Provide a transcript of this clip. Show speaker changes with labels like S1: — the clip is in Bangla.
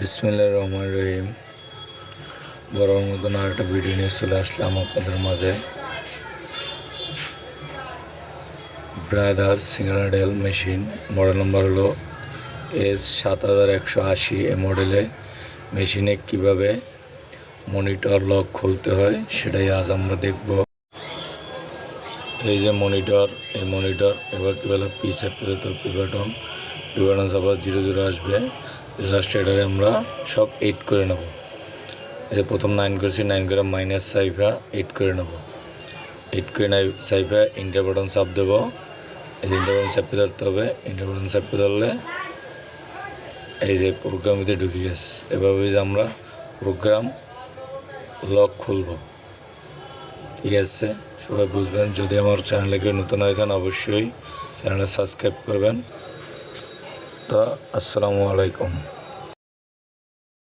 S1: বিসমিল্লা রহমান রহিম। বড় মতন আর একটা ভিডিও নিয়ে চলে আসলাম আপনাদের মাঝে। ব্রাদার সিঙ্গারাডেল মেশিন মডেল নম্বর হলো এস সাত হাজার একশো আশি। এ মডেলে মেশিনে কীভাবে মনিটর লক খুলতে হয় সেটাই আজ আমরা দেখব। এই যে মনিটর এই মনিটর এবার কীভাবে পি সেপ্টে তো পি পি আবার জিরো জিরো আসবে। জাস্ট এটারে আমরা সব এইট করে নেব। এই যে প্রথম নাইন করছি নাইন করে মাইনাস সাইফা এইট করে নেব। এইট করে নাই, সাইফা ইন্টার বাটন চাপ দেবো। এই যে ইন্টার বাটন চাপে ধরতে হবে ইন্টার বাটন চাপে ধরলে এই যে প্রোগ্রামিতে ঢুকে গেছে এভাবে যে আমরা প্রোগ্রাম লক খুলব। ঠিক আছে? সবাই বুঝবেন, যদি আমার চ্যানেলে কেউ নতুন হয়ে থাকেন অবশ্যই চ্যানেলটা সাবস্ক্রাইব করবেন। তো আসসালামু আলাইকুম।